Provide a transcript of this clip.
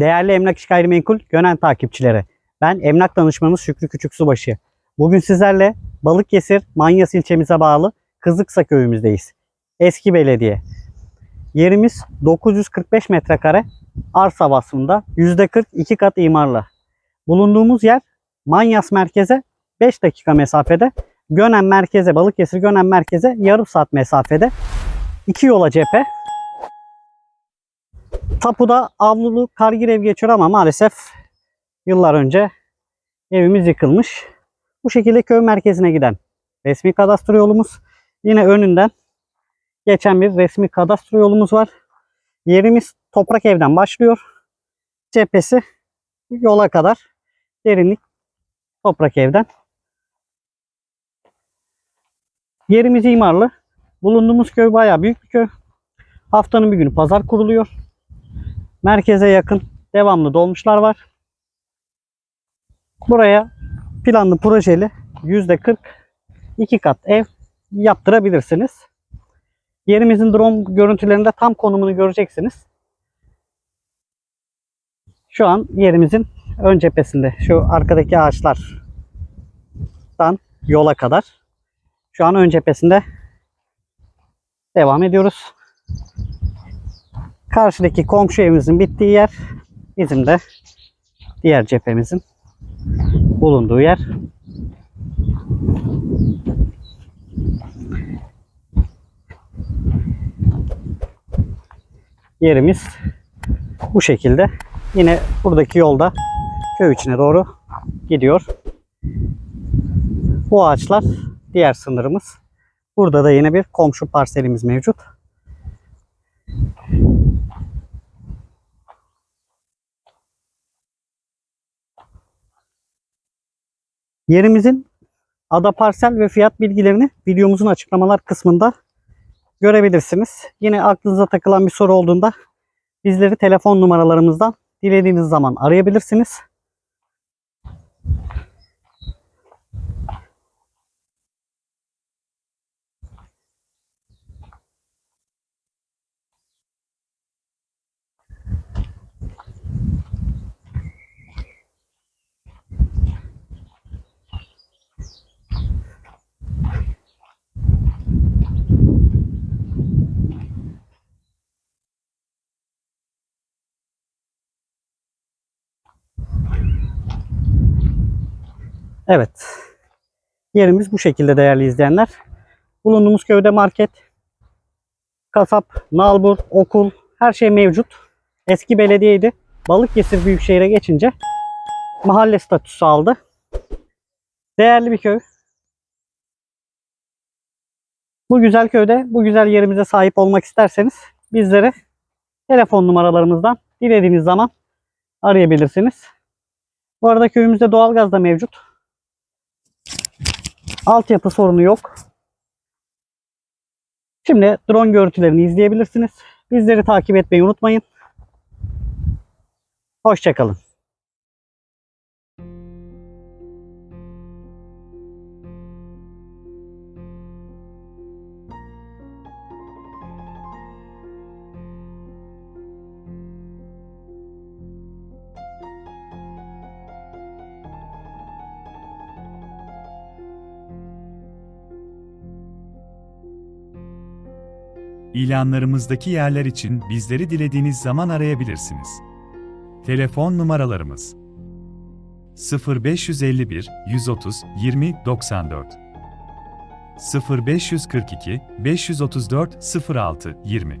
Değerli Emlak İş Gayrimenkul Gönen takipçileri. Ben emlak danışmanınız Şükrü Küçüksubaşı. Bugün sizlerle Balıkesir Manyas ilçemize bağlı Kızıksa köyümüzdeyiz. Eski belediye. Yerimiz 945 metrekare arsa vasfında %40 iki kat imarlı. Bulunduğumuz yer Manyas merkeze 5 dakika mesafede. Gönen merkeze, Balıkesir Gönen merkeze yarım saat mesafede. İki yola cephe. Tapuda avlulu kargir ev geçiyor ama maalesef yıllar önce evimiz yıkılmış. Bu şekilde köy merkezine giden resmi kadastro yolumuz. Yine önünden geçen bir resmi kadastro yolumuz var. Yerimiz toprak evden başlıyor. Cephesi yola kadar derinlik toprak evden. Yerimiz imarlı. Bulunduğumuz köy bayağı büyük bir köy. Haftanın bir günü pazar kuruluyor. Merkeze yakın devamlı dolmuşlar var. Buraya planlı projeli %40 iki kat ev yaptırabilirsiniz. Yerimizin drone görüntülerinde tam konumunu göreceksiniz. Şu an yerimizin ön cephesinde şu arkadaki ağaçlardan yola kadar şu an ön cephesinde devam ediyoruz. Karşıdaki komşu evimizin bittiği yer bizim de diğer cephemizin bulunduğu yer. Yerimiz bu şekilde. Yine buradaki yolda köy içine doğru gidiyor. Bu ağaçlar diğer sınırımız. Burada da yine bir komşu parselimiz mevcut. Yerimizin ada parsel ve fiyat bilgilerini videomuzun açıklamalar kısmında görebilirsiniz. Yine aklınıza takılan bir soru olduğunda bizleri telefon numaralarımızdan dilediğiniz zaman arayabilirsiniz. Evet. Yerimiz bu şekilde değerli izleyenler. Bulunduğumuz köyde market, kasap, nalbur, okul her şey mevcut. Eski belediyeydi. Balıkesir Büyükşehir'e geçince mahalle statüsü aldı. Değerli bir köy. Bu güzel köyde, bu güzel yerimize sahip olmak isterseniz bizleri telefon numaralarımızdan dilediğiniz zaman arayabilirsiniz. Bu arada köyümüzde doğalgaz da mevcut. Altyapı sorunu yok. Şimdi drone görüntülerini izleyebilirsiniz. Bizleri takip etmeyi unutmayın. Hoşçakalın. İlanlarımızdaki yerler için bizleri dilediğiniz zaman arayabilirsiniz. Telefon numaralarımız 0551 130 20 94 0542 534 06 20